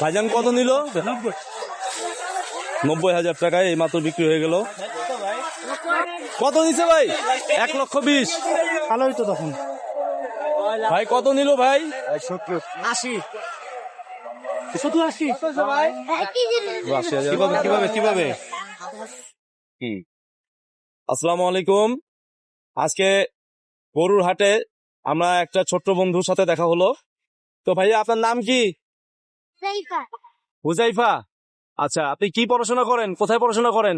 ভাইজান কত নিল? নব্বই হাজার টাকায় এই মাত্র বিক্রি হয়ে গেল। কত নিছে ভাই? এক লক্ষ বিশ। ভালোই তো তখন। ভাই কত নিল ভাই? আশি। শুধু আশি? আশি কীভাবে কীভাবে কীভাবে? হুম আসসালামু আলাইকুম। আজকে গরুর হাটে আমরা একটা ছোট্ট বন্ধুর সাথে দেখা হলো। তো ভাইয়া আপনার নাম কি? হুজাইফা। আচ্ছা আপনি কি পড়াশোনা করেন? কোথায় পড়াশোনা করেন?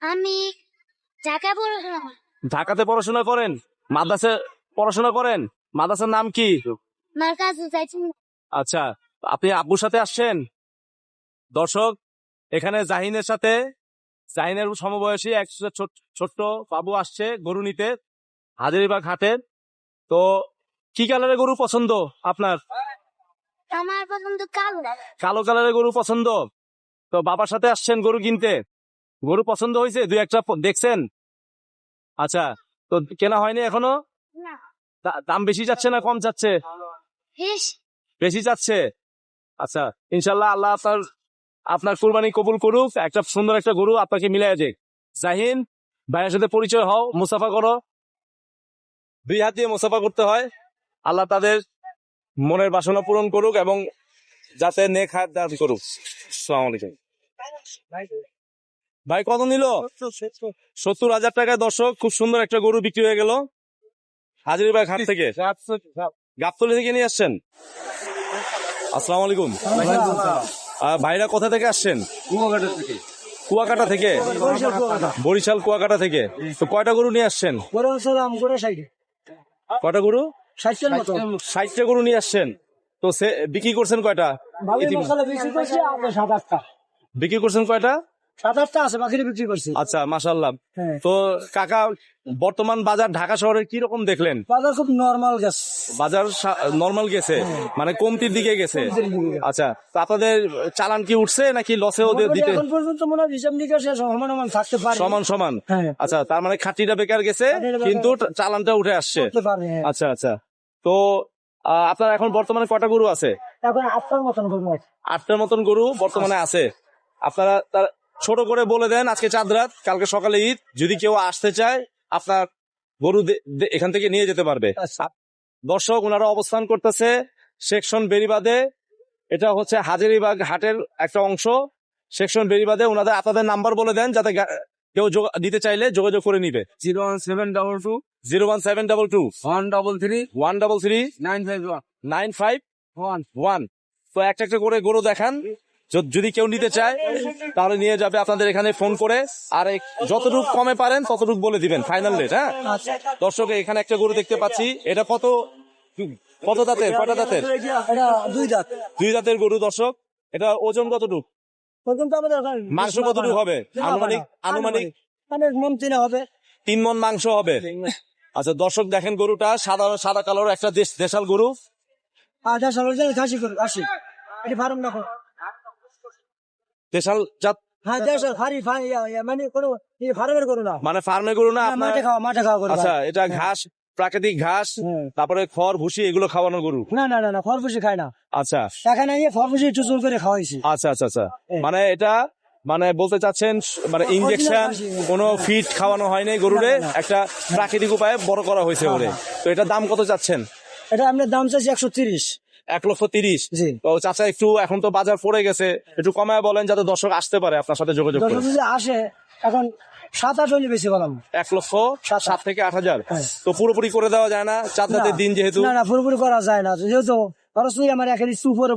আমি ঢাকা পড়াশোনা ঢাকাতে পড়াশোনা করেন? মাদ্রাসে পড়াশোনা করেন? মাদ্রাসার নাম কি? আচ্ছা আপনি আব্বুর সাথে আসছেন? দর্শক এখানে জাহিনের সাথে জাহিনের সমবয়সী এক ছোট- ছোট্ট বাবু আসছে গরু নিতে হাজারিবাগ হাটের তো কি কালারের গরু পছন্দ আপনার? আমার পছন্দ কালো কালো কালারের গরু পছন্দ? তো বাবার সাথে আসছেন গরু কিনতে। গরু পছন্দ হয়েছে? দুই একটা দেখছেন? আচ্ছা তো কেনা হয়নি এখনও? দাম বেশি যাচ্ছে না কম যাচ্ছে? বেশ। যাচ্ছে? আচ্ছা ইনশাল্লাহ আল্লাহ আপনার আপনার কুরবানি কবুল করুক। একটা সুন্দর একটা গরু আপনাকে মিলাই যাক জাহিন ভাইয়ের সাথে পরিচয় হও মুসাফা করো। দুই হাত দিয়ে মুসাফা করতে হয়। আল্লাহ তাদের মনের বাসনা পূরণ করুক এবং যাতে নেক হাত দান করুক। আলাইকুম। ভাই কত নিল? সত্তর হাজার টাকায় দর্শক খুব সুন্দর একটা গরু বিক্রি হয়ে গেল। হাজিরবাগ হাট থেকে। গাবতলি থেকে নিয়ে আসছেন? আসসালামু আলাইকুম। ভাইরা কোথা থেকে আসছেন? কুয়াকাটা থেকে। বরিশাল কুয়াকাটা থেকে। তো কয়টা গরু নিয়ে আসছেন? কয়টা গরু? ষাটটার মতো ষাটটা গরু নিয়ে আসছেন। তো সে বিক্রি করছেন কয়টা? বিক্রি সাত আটটা। বিক্রি করছেন কয়টা? সাত আটটা আছে বাকিটা বিক্রি করছি। আচ্ছা হ্যাঁ। তো কাকা বর্তমান বাজার ঢাকা শহরে কি রকম দেখলেন? বাজার খুব নর্মাল গ্যাস বাজার নর্মাল গেছে? মানে কমতির দিকে গেছে? আচ্ছা তো আপনাদের চালান কি উঠছে নাকি লসে ওদের দিতে এখন পর্যন্ত মনে হয় হিসাব নিকাশ সমান সমান থাকতে পারে। সমান সমান? হ্যাঁ। আচ্ছা তার মানে খাটিটা বেকার গেছে কিন্তু চালানটা উঠে আসছে। হ্যাঁ। আচ্ছা আচ্ছা। তো আপনার এখন বর্তমানে কয়টা গরু আছে? এখন আটটার মতন গরু আছে। আটটার মতন গরু বর্তমানে আছে। আপনারা তার ছোট করে বলে দেন আজকে চাঁদ রাত কালকে সকালে ঈদ যদি কেউ আসতে চায় আপনার গরু এখান থেকে নিয়ে যেতে পারবে। আচ্ছা। দর্শক ওনারা অবস্থান করতেছে সেকশন বেরিবাদে এটা হচ্ছে হাজারিবাগ হাটের একটা অংশ। সেকশন বেরিবাদে ওনাদের আপনাদের নাম্বার বলে দেন যাতে কেউ যোগা- নিতে চাইলে যোগাযোগ করে নিবে। Zero one seven double two zero one seven double two one double three one double three nine five one nine five one. One. তো একটা একটা করে গরু দেখান। যদি কেউ নিতে চায় তাহলে নিয়ে যাবে আপনাদের এখানে ফোন করে। আর যতটুকু কমে পারেন ততটুকু বলে দিবেন ফাইনাল রেট হ্যাঁ? দর্শক এখানে একটা গরু দেখতে পাচ্ছি। এটা কত? কত দাঁতের? কয়টা দাঁতের? দুই দাঁত। দুই দাঁতের গরু দর্শক। এটা ওজন কতটুকু? পর্যন্ত আমাদের মাংস কতটুকু হবে? আনুমানিক আনুমানিক মানে মন তিনে হবে। তিন মন মাংস হবে। আচ্ছা দর্শক দেখেন গরুটা সাদা সাদা কালোর একটা দেশ দেশাল গরু। সালের জন্য খাসি এটি ফার্ম না দেশাল জাত হ্যাঁ হারি মানে কোনো ফার্মের করো না। মানে ফার্মে গরু না আপনার মাঠে খাওয়া মাঠে খাওয়া আচ্ছা এটা ঘাস প্রাকৃতিক ঘাস হ্যাঁ। তারপরে খড় ভুসি এগুলো খাওয়ানো গরু? না না না না ফলফুসি খায় না। আচ্ছা। এখানে গিয়ে ফলফুসি চুচুর করে খাওয়াইছি। আচ্ছা আচ্ছা আচ্ছা। হ্যাঁ। মানে এটা মানে বলতে চাচ্ছেন মানে ইনজেকশন ঘাসই। কোনো ফিট খাওয়ানো হয়নি গরুরে। একটা প্রাকৃতিক উপায়ে বড় করা হয়েছে হ্যাঁ, ওরে হ্যাঁ। তো এটা দাম কত চাচ্ছেন? এটা আপনার দাম চাইছি একশো তিরিশ। এক লক্ষ তিরিশ। তো চাচা একটু এখন তো বাজার পড়ে গেছে একটু কমায় বলেন যাতে দর্শক আসতে পারে আপনার সাথে যোগাযোগ করে। আসে এখন সাত আট হলে বেশি বললাম এক লক্ষ সাত- থেকে আট হাজার। হ্যাঁ। তো পুরোপুরি করে দেওয়া যায় না চার রাতের দিন যেহেতু। না না পুরোপুরি করা যায় না। যেহেতু খরচ নিয়ে আমার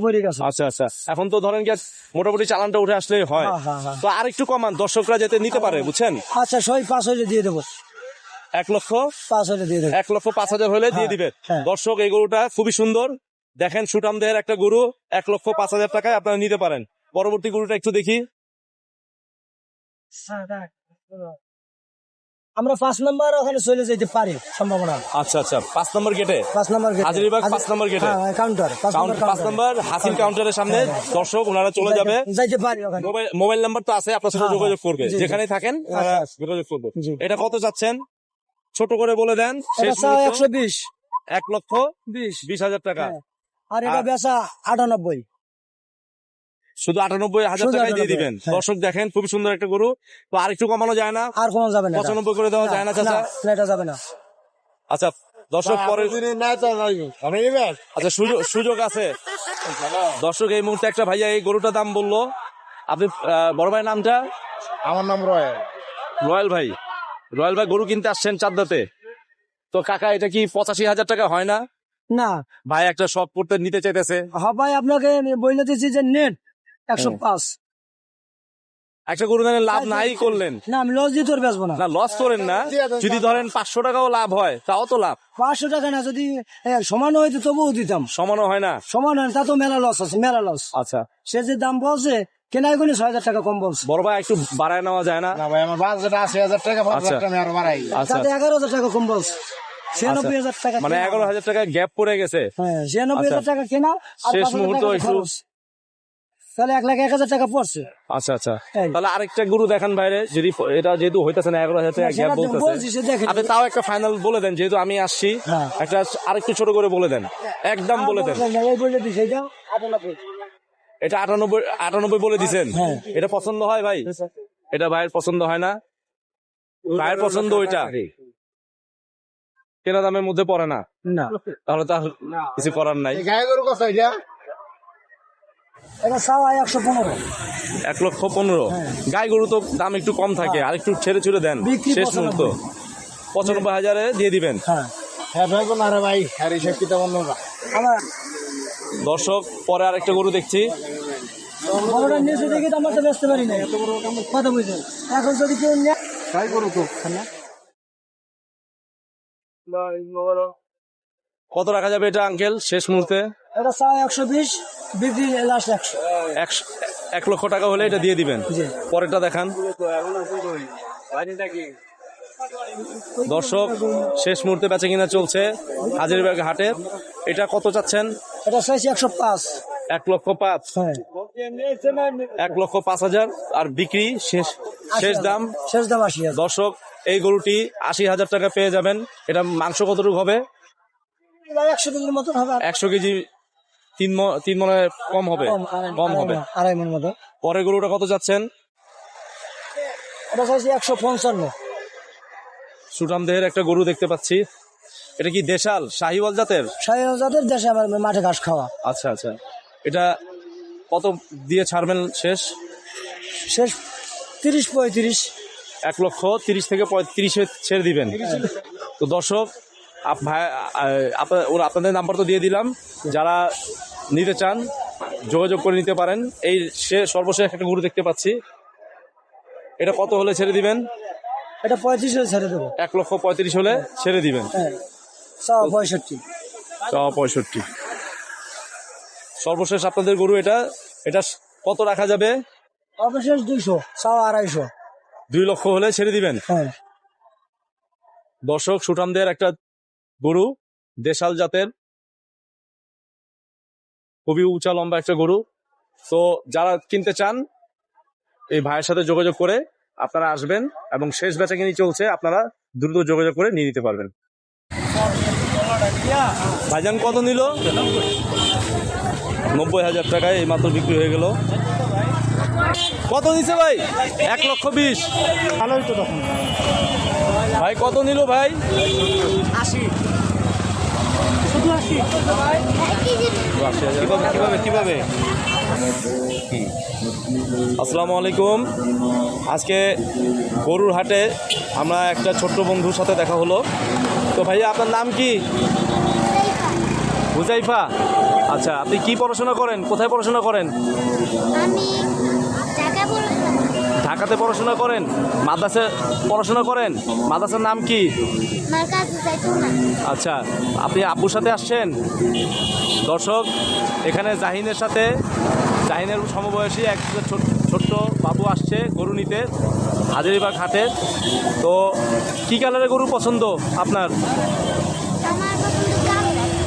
পড়ে গেছে। আচ্ছা আচ্ছা। এখন তো ধরেন গিয়ে মোটামুটি চালানটা উঠে আসলেই হয়। হ্যাঁ, হ্যাঁ। তো আর একটু কমান দর্শকরা যাতে নিতে পারে বুঝছেন? আচ্ছা সই পাঁচ হলে দিয়ে দেবো। এক লক্ষ পাঁচ হলে দিয়ে দেবো। এক লক্ষ পাঁচ হাজার হলে দিয়ে হ্যাঁ। দর্শক এই গরুটা খুবই সুন্দর। দেখেন সুটাম দেহের একটা গরু এক লক্ষ পাঁচ হাজার টাকায় আপনারা নিতে পারেন। পরবর্তী গরুটা একটু দেখি। আমরা পাঁচ নাম্বার ওখানে চলে যেতে পারি সম্ভাবনা। আচ্ছা আচ্ছা। পাঁচ নম্বর গেটে পাঁচ নাম্বার গেটে। হাজারিবাগ পাঁচ নম্বর গেটে হ্যাঁ কাউন্টার পাঁচ নাম্বার হাসিন কাউন্টারের সামনে দর্শক ওনারা চলে যাবে। যাইতে পারি ওখানে। মোবাইল নাম্বার তো আছে আপনার সাথে হ্যাঁ, যোগাযোগ হ্যাঁ। করবে। যেখানে থাকেন যোগাযোগ করবে। এটা কত চাচ্ছেন ছোট করে বলে দেন। একশো বিশ। এক লক্ষ বিশ। বিশ হাজার টাকা। হ্যাঁ। আর এটা বেচা আটানব্বই। শুধু আটানব্বই হাজার টাকায় দিয়ে দিবেন। হ্যাঁ। দর্শক দেখেন খুবই সুন্দর একটা গরু। তো আর একটু কমানো যায় না? আর কমানো যাবে না পঁচানব্বই করে দেওয়া যায় না চাচা? এটা যাবে না। আচ্ছা দর্শক পরে আচ্ছা সুযোগ সুযোগ আছে। দর্শক এই মুহূর্তে একটা ভাইয়া এই গরুটার দাম বলল। আপনি আহ, বড় ভাইয়ের নামটা? আমার নাম রয়। রয়্যাল ভাই। রয়্যাল ভাই গরু কিনতে আসছেন চাঁদাতে তো কাকা এটা কি পঁচাশি হাজার টাকা হয় না? না। ভাই একটা শখ করতে নিতে চাইতেছে। হ্যাঁ ভাই আপনাকে বলে দিচ্ছি যে নেট একশো পাঁচ একটা গরু লাভ নাই করলেন। না আমি লস দিয়ে তোর বেচবো না। না লস করেন না। যদি ধরেন পাঁচশো টাকাও লাভ হয় তাও তো লাভ। পাঁচশো টাকা না যদি সমান তবুও দিতাম। সমানও হয় না। সমান হয় তা তো মেলা লস আছে মেলা লস আচ্ছা। সে যে দাম বলছে কেনাই গুনি ছয় হাজার টাকা কম বলছে। বড় ভাই একটু বাড়ায় নেওয়া যায় না? না ভাই আমার বাজেট আশি হাজার টাকা আচ্ছা। হাজার টাকা আমি আরও বাড়াই। আচ্ছা। এগারো হাজার টাকা কম বলছে। ছিয়ানব্বই হাজার টাকা মানে এগারো হাজার টাকা গ্যাপ পড়ে গেছে। হ্যাঁ ছিয়ানব্বই আচ্ছা। হাজার টাকা কেনা শেষ পাঁচ মুহূর্ত একটু-। তাহলে এক লাখ এক হাজার টাকা পড়ছে। আচ্ছা আচ্ছা। তাহলে আরেকটা গরু দেখান বাইরে যদি এটা যেহেতু হইতেছে না এগারো হাজার টাকা গ্যাপ বলতেছে। আপনি তাও একটা ফাইনাল বলে দেন যেহেতু আমি আসছি হ্যাঁ। একটা আরেকটু ছোট করে বলে দেন। একদম বলে দেন। দিছি এটা আটানব্বই আটানব্বই বলে দিছেন। হ্যাঁ। এটা পছন্দ হয় ভাই? এটা ভাইয়ের পছন্দ হয় না? ভাইয়ের পছন্দ ওইটা? কেনা দামের মধ্যে পড়ে না? না। তাহলে তার কিছু করার নাই। গায়ে গরু কত এটা এটা একশো পনেরো। এক লক্ষ পনেরো। গাই গরু তো দাম একটু কম থাকে আর একটু ছেড়ে ছুড়ে দেন শেষ মুহূর্ত। পঁচানব্বই। হাজারে দিয়ে দিবেন। হ্যাঁ। হ্যাঁ ভাই না রে ভাই হ্যাঁ হিসেব কিতাব অন্য আমার দর্শক পরে আরেকটা গরু দেখছি। বড়টা নিচে দেখে তো আমরা তো বেচতে পারি না কথা বুঝলেন এখন যদি কেউ তাই গরু তো কত রাখা যাবে এটা আঙ্কেল শেষ মুহূর্তে? এটা চাওয়া একশো বিশ বিক্রি লাস্ট একশো। এক লক্ষ টাকা হলে এটা দিয়ে দিবেন। পরেরটা দেখান। দর্শক শেষ মুহূর্তে বেচা কিনা চলছে হাজারিবাগ হাটে। এটা কত চাচ্ছেন? এটা চাইছি একশো পাঁচ। এক লক্ষ পাঁচ। হ্যাঁ। এক লক্ষ পাঁচ হাজার। আর বিক্রি শেষ শেষ দাম। শেষ দাম আশি দর্শক এই গরুটি আশি হাজার টাকা পেয়ে যাবেন। এটা মাংস কতটুকু হবে? একশো কেজির মতন হবে। একশো কেজি তিন ম- তিন মনে কম হবে কম, হবে। আড়াই মন মতো। পরের গরুটা কত যাচ্ছেন? এটা চাইছি একশো পঞ্চান্ন। সুঠাম দেহের একটা গরু দেখতে পাচ্ছি। এটা কি দেশাল শাহিওয়াল জাতের? সাড়ে জাতের দেশে আমার মাঠে ঘাস খাওয়া। আচ্ছা আচ্ছা। এটা কত দিয়ে ছাড়বেন শেষ? শেষ তিরিশ পঁয়ত্রিশ। এক লক্ষ তিরিশ থেকে পঁয়ত্রিশে ছেড়ে দিবেন। তো দর্শক ভাই আ- আপনার ওর আপনাদের নাম্বার তো দিয়ে দিলাম। যারা নিতে চান যোগাযোগ করে নিতে পারেন। এই সে সর্বশেষ একটা গরু দেখতে পাচ্ছি। এটা কত হলে ছেড়ে দিবেন? এটা পঁয়ত্রিশ হলে ছেড়ে দেবো। এক লক্ষ পঁয়ত্রিশ হলে ছেড়ে দিবেন। হ্যাঁ পঁয়ষট্টি। পঁয়ষট্টি। সর্বশেষ আপনাদের গরু এটা। এটা কত রাখা যাবে? অবশেষ দুইশো চাওয়া আড়াইশো। দুই লক্ষ হলে ছেড়ে দিবেন। হ্যাঁ। দর্শক সুঠামদের একটা গরু দেশাল জাতের। খুবই উঁচা লম্বা একটা গরু। তো যারা কিনতে চান এই ভাইয়ের সাথে যোগাযোগ করে আপনারা আসবেন এবং শেষ বেচা কিনি চলছে আপনারা দ্রুত যোগাযোগ করে নিয়ে নিতে পারবেন। ভাইজান কত নিল? নব্বই হাজার টাকায় এই মাত্র বিক্রি হয়ে গেল। কত দিছে ভাই? এক লক্ষ বিশ। ভালোই তো তখন। ভাই কত নিল ভাই? আসসালামু আলাইকুম আজকে গরুর হাটে আমরা একটা ছোট্ট বন্ধুর সাথে দেখা হলো তো ভাইয়া আপনার নাম কি হুজাইফা আচ্ছা আপনি কি পড়াশোনা করেন কোথায় পড়াশোনা করেন আমি। ঢাকাতে পড়াশোনা করেন? মাদ্রাসে পড়াশোনা করেন? মাদ্রাসার নাম কি? আচ্ছা আপনি আব্বুর সাথে আসছেন? দর্শক এখানে জাহিনের সাথে জাহিনের সমবয়সী এক ছোট- ছোট্ট বাবু আসছে গরু নিতে হাজারিবাগ হাটে। তো কি কালারের গরু পছন্দ আপনার?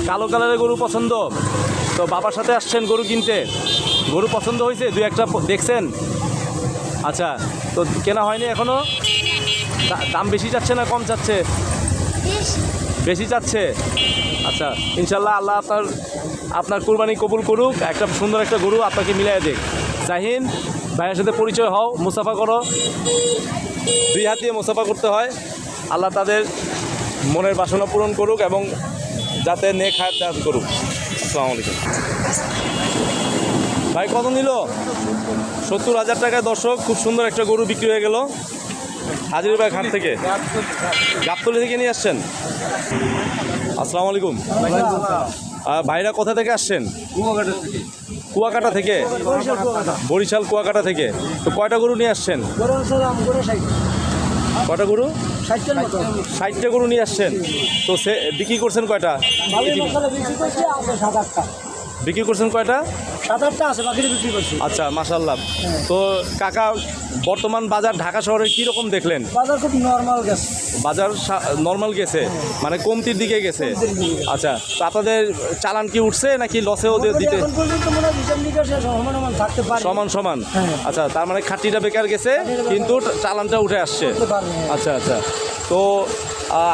কালো। কালারের গরু পছন্দ? তো বাবার সাথে আসছেন গরু কিনতে। গরু পছন্দ হয়েছে? দু একটা দেখছেন? আচ্ছা তো কেনা হয়নি এখনও? দাম বেশি যাচ্ছে না কম যাচ্ছে? বেশি যাচ্ছে? আচ্ছা ইনশাল্লাহ আল্লাহ আপনার আপনার কুরবানি কবুল করুক, একটা সুন্দর একটা গরু আপনাকে মিলাই দেখ জাহিন ভাইয়ের সাথে পরিচয় হও, মুসাফা করো। দুই হাত দিয়ে মুসাফা করতে হয়। আল্লাহ তাদের মনের বাসনা পূরণ করুক এবং যাতে নেক হায়াত দান করুক। আসসালামু আলাইকুম। ভাই কত নিল? সত্তর হাজার টাকায় দর্শক খুব সুন্দর একটা গরু বিক্রি হয়ে গেল। হাজিরবাগ হাট থেকে। গাবতলি থেকে নিয়ে আসছেন। আসসালামু আলাইকুম। ভাইরা কোথা থেকে আসছেন? কুয়াকাটা থেকে। বরিশাল কুয়াকাটা থেকে। তো কয়টা গরু নিয়ে আসছেন? গরু কয়টা গরু? ষাটটা গরু নিয়ে আসছেন। তো সে বিক্রি করছেন কয়টা? বিক্রি করছেন কয়টা? সাত আটটা আছে বাকিটা বিক্রি করছি। আচ্ছা মাশাল্লাহ তো কাকা বর্তমান বাজার ঢাকা শহরে কি রকম দেখলেন? বাজার খুব নর্মাল গেছে। বাজার নর্মাল গেছে? মানে কমতির দিকে গেছে? আচ্ছা তো আপনাদের চালান কি উঠছে নাকি লসেও দিতে? মনে হয় সমান সমান হ্যাঁ। আচ্ছা তার মানে খাটনিটা বেকার গেছে কিন্তু চালানটা উঠে আসছে। হ্যাঁ। আচ্ছা আচ্ছা। তো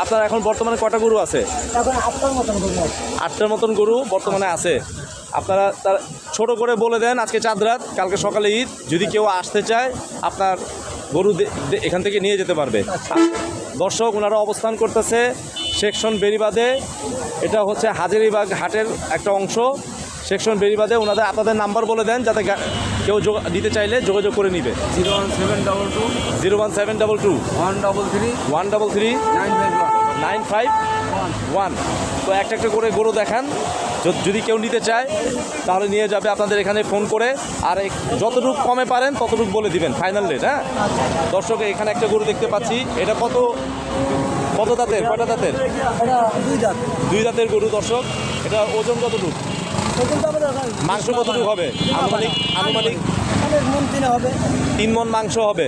আপনার এখন বর্তমানে কটা গরু আছে? এখন আটটার মতন গরু আছে। আটটার মতন গরু বর্তমানে আছে। আপনারা তার ছোট করে বলে দেন আজকে চাঁদ রাত কালকে সকালে ঈদ। যদি কেউ আসতে চায় আপনার গরু এখান থেকে নিয়ে যেতে পারবে। দর্শক ওনারা অবস্থান করতেছে সেকশন বেরিবাদে এটা হচ্ছে হাজারিবাগ হাটের একটা অংশ। সেকশন বেরিবাদে ওনাদের আপনাদের নাম্বার বলে দেন যাতে কেউ যোগা- নিতে চাইলে যোগাযোগ করে নিবে। Zero one seven double two. Zero one seven double two. One double three. One double three. Nine five one. Nine five one. তো একটা একটা করে গরু দেখান। যদি কেউ নিতে চায় তাহলে নিয়ে যাবে আপনাদের এখানে ফোন করে। আর যতটুকু কমে পারেন ততটুকু বলে দিবেন ফাইনাল রেট হ্যাঁ? দর্শক এখানে একটা গরু দেখতে পাচ্ছি। এটা কত? কত দাঁতের? কটা দাঁতের? দুই দাঁত। দুই দাঁতের গরু দর্শক। এটা ওজন কতটুকু? মাংস কতটুকু হবে? আনুমানিক আনুমানিক মন তিনে মন মাংস হবে।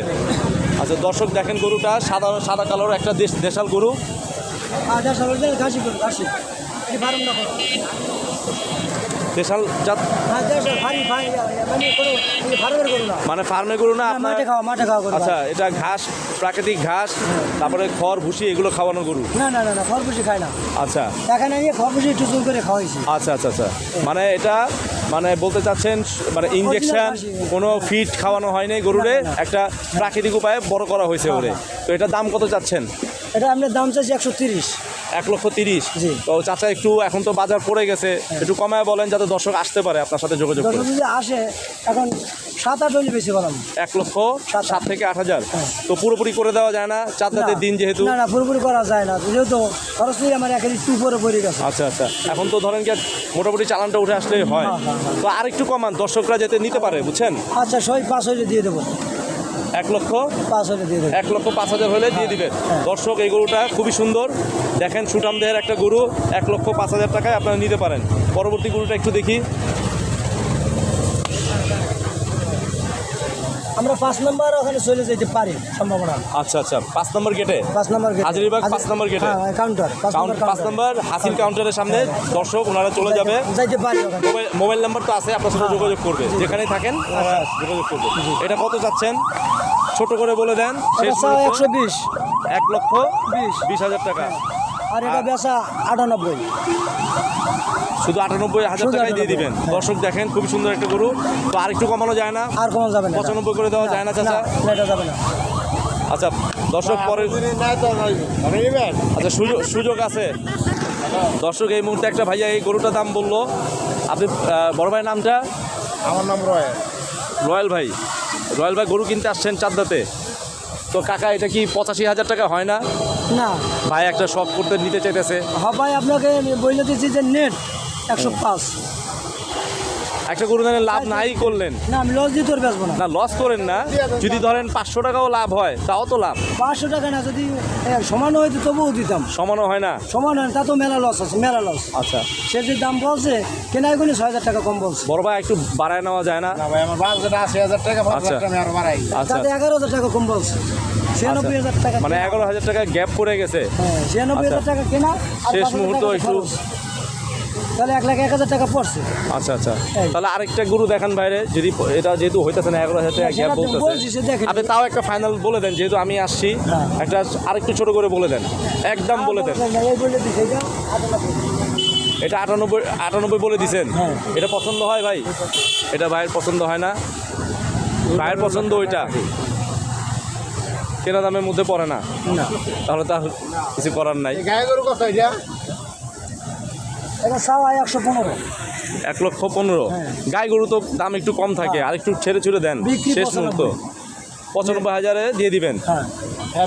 আচ্ছা দর্শক দেখেন গরুটা। সাদা সাদা কালোর একটা দেশ দেশাল গরু। ফার্ম দেশাল জাত? হ্যাঁ মানে মানে ফার্মের গরু না। না, মাঠে খাওয়া মাঠে খাওয়া আচ্ছা এটা ঘাস প্রাকৃতিক ঘাস তারপরে খড় ভুসি এগুলো খাওয়ানো গরু? না না না না খরপুষি খায় না। আচ্ছা। এখানে নিয়ে খরপুষি একটু জোর করে খাওয়াইছি। আচ্ছা আচ্ছা আচ্ছা। মানে এটা মানে বলতে চাচ্ছেন মানে ইঞ্জেকশন। কোনো ফিট খাওয়ানো হয়নি গরুরে। একটা প্রাকৃতিক উপায়ে বড় করা হয়েছে ওরে। তো এটা দাম কত চাচ্ছেন? এটা আপনার দাম চাইছি একশো তিরিশ। এক লক্ষ তিরিশ। তো চাচা একটু এখন তো বাজার পড়ে গেছে একটু কমায় বলেন যাতে দর্শক আসতে পারে আপনার সাথে যোগাযোগ দর্শক যদি আসে এখন সাত আট হলে বেশি বললাম এক লক্ষ সাত- থেকে আট হাজার। তো পুরোপুরি করে দেওয়া যায় না? চার রাতের দিন যেহেতু না না পুরোপুরি করা যায় না। যেহেতু খরচ নিয়ে আমার একের একটু উপরে পড়ে গেছে। আচ্ছা আচ্ছা। এখন তো ধরেন কি আর মোটামুটি চালানটা উঠে আসলেই হয়। হ্যাঁ, হ্যাঁ, হ্যাঁ। তো আরেকটু কমান দর্শকরা যেতে নিতে পারে বুঝছেন? আচ্ছা সই পাঁচ হলে দিয়ে দেবো। এক লক্ষ পাঁচ হাজার দিয়ে এক লক্ষ পাঁচ হাজার হলে দিয়ে দিবেন। হ্যাঁ। দর্শক এই গরুটা খুবই সুন্দর। দেখেন সুঠাম দেহের একটা গরু এক লক্ষ পাঁচ হাজার টাকায় আপনারা নিতে পারেন। পরবর্তী গরুটা একটু দেখি। আমরা পাঁচ নম্বর ওখানে চলে যেতে পারি সম্ভাবনা। আচ্ছা আচ্ছা। পাঁচ নম্বর গেটে? পাঁচ নম্বর গেটে। হাজারীবাগ পাঁচ নম্বর গেটে। হ্যাঁ কাউন্টার পাঁচ নম্বর পাঁচ নম্বর হাসির কাউন্টারের সামনে দর্শক ওনারা চলে যাবে। যাইতে পারি মোবাইল নাম্বার তো আছে আপনার সাথে হ্যাঁ, যোগাযোগ করবে। যেখানেই থাকেন ওনারা যোগাযোগ করবে। এটা কত চাচ্ছেন ছোট করে বলে দেন একশো বিশ। এক লক্ষ বিশ। বিশ হাজার টাকা। আর এটা বেচা আটানব্বই। শুধু আটানব্বই হাজার টাকায় দিয়ে দিবেন। দর্শক দেখেন খুবই সুন্দর একটা গরু। তো আরেকটু কমানো যায় না? আর কমানো যাবে না। পঁচানব্বই করে দেওয়া যায় না চাচা? না, এটা যাবে না। আচ্ছা দর্শক পরে। মানে? আচ্ছা সুযোগ সুযোগ আছে। দর্শক এই মুহূর্তে একটা ভাইয়া এই গরুটার দাম বলল। আপনি বড় ভাইয়ের নামটা? আমার নাম রয় রয়্যাল ভাই। রয়্যাল ভাই গরু কিনতে আসছেন চাঁদদাতে তো কাকা এটা কি পঁচাশি হাজার টাকা? হয় না? না। ভাই একটা শখ করতে নিতে চাইতেছে। হ্যাঁ ভাই আপনাকে বলে দিচ্ছি যে নেট একশো পাঁচ। একটা গরু ধরেন লাভ নাই করলেন। না আমি লস দিয়ে তোর বেচবো না। না লস করেন না। যদি ধরেন পাঁচশো টাকাও লাভ হয় তাও তো লাভ। পাঁচশো টাকা না যদি এ, সমান হয়তো তবুও দিতাম। সমানও হয় না। সমান হয় না, তা তো মেলা লস আছে মেলা লস আচ্ছা। সে যে দাম বলছে কেনাই গুলি ছয় হাজার টাকা কম বলছে। বড় ভাই একটু বাড়ায় নেওয়া যায় না? না ভাই আমার বাজেট আশি হাজার টাকা আচ্ছা। বাজেট আমি আরও বাড়াই। আচ্ছা। তাতে এগারো হাজার টাকা কম বলছে। ছিয়ানব্বই হাজার টাকা মানে এগারো হাজার টাকা গ্যাপ পড়ে গেছে। হ্যাঁ ছিয়ানব্বই হাজার আচ্ছা। টাকা কেনা শেষ মুহূর্ত একটু-। তাহলে এক লাখ এক হাজার টাকা পড়ছে। আচ্ছা আচ্ছা। তাহলে আরেকটা গরু দেখান বাইরে যদি এটা যেহেতু হইতেছে না এগারো হাজার টাকা গ্যাপ বলতেছে। আপনি তাও একটা ফাইনাল বলে দেন যেহেতু আমি আসছি হ্যাঁ। একটা আরেকটু ছোট করে বলে দেন। একদম বলে দেন। দিছে এটা আটানব্বই। আটানব্বই বলে দিছেন? হ্যাঁ। এটা পছন্দ হয় ভাই? এটা ভাইয়ের পছন্দ হয় না? ভাইয়ের পছন্দ ওইটা। কেনা দামের মধ্যে পড়ে না? তাহলে তার কিছু করার নাই। এটা এটা একশো পনেরো। এক লক্ষ পনেরো। হ্যাঁ। গাই গরু তো দাম একটু কম থাকে আর একটু ছেড়ে ছুড়ে দেন শেষ মুহূর্ত। পঁচানব্বই হাজারে দিয়ে দিবেন। হ্যাঁ। হ্যাঁ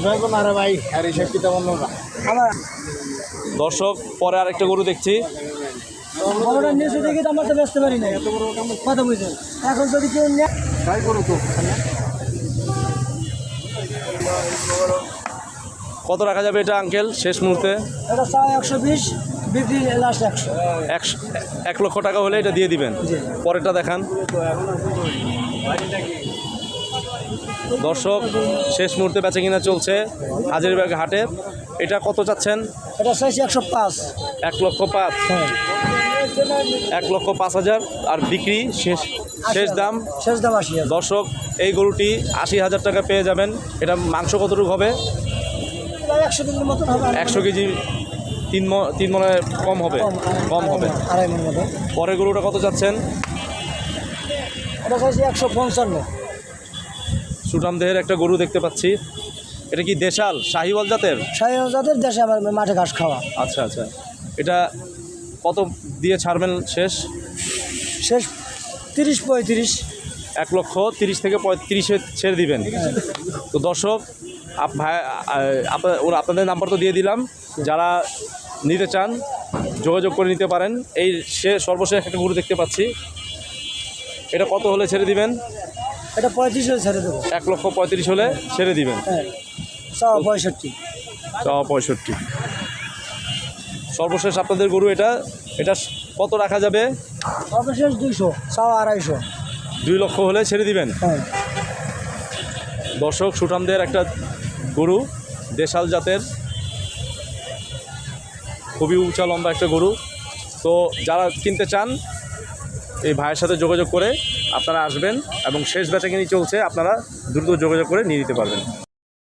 দর্শক পরে আরেকটা গরু দেখছি। বড়টা নিচে দেখি তো আমরা তো বেচতে পারি না কথা বুঝছেন এখন যদি কেউ নেয় গায়ে তো। কত রাখা যাবে এটা আঙ্কেল? শেষ মুহূর্তে। এটা একশো বিশ। বিক্রি লাস্ট একশো। একশো এক লক্ষ টাকা হলে এটা দিয়ে দিবেন। পরেরটা দেখান। দর্শক শেষ মুহূর্তে বেচে কিনা চলছে হাজারিবাগ হাটে। এটা কত চাচ্ছেন? এটা চাইছি একশো পাঁচ। এক লক্ষ পাঁচ। হ্যাঁ। এক লক্ষ পাঁচ হাজার। আর বিক্রি শেষ শেষ দাম? শেষ দাম আশি দর্শক এই গরুটি আশি হাজার টাকা পেয়ে যাবেন। এটা মাংস কতটুকু হবে? একশো মতন হবে। একশো কেজি তিন ম- তিন মনে কম হবে কম হবে। আড়াই মন মতো পরের গরুটা কত চাচ্ছেন? এটা চাইছি একশো পঞ্চান্ন। সুঠাম দেহের একটা গরু দেখতে পাচ্ছি। এটা কি দেশাল শাহিওয়াল জাতের? সাড়ে জাতের দেশে আমার মাঠে ঘাস খাওয়া। আচ্ছা আচ্ছা। এটা কত দিয়ে ছাড়বেন শেষ? শেষ তিরিশ পঁয়ত্রিশ। এক লক্ষ তিরিশ থেকে পঁয়ত্রিশে ছেড়ে দিবেন। তো দর্শক ভাই আপনার ওরা আপনাদের নাম্বার তো দিয়ে দিলাম। যারা নিতে চান যোগাযোগ করে নিতে পারেন। এই সে সর্বশেষ একটা গরু দেখতে পাচ্ছি। এটা কত হলে ছেড়ে দিবেন? এটা পঁয়ত্রিশ হলে ছেড়ে দেবো। এক লক্ষ পঁয়ত্রিশ হলে ছেড়ে দিবেন। হ্যাঁ চাওয়া পঁয়ষট্টি। চাওয়া পঁয়ষট্টি। সর্বশেষ আপনাদের গরু এটা। এটা কত রাখা যাবে? সর্বশেষ দুইশো চাওয়া আড়াইশো। দুই লক্ষ হলে ছেড়ে দিবেন। হ্যাঁ। দর্শক সুঠামদের একটা গরু দেশাল জাতের। খুবই উঁচা, লম্বা একটা গরু। তো যারা কিনতে চান, এই ভাইয়ের সাথে যোগাযোগ করে আপনারা আসবেন এবং শেষ বেচা কিনি চলছে, আপনারা দ্রুত যোগাযোগ করে নিয়ে নিতে পারবেন।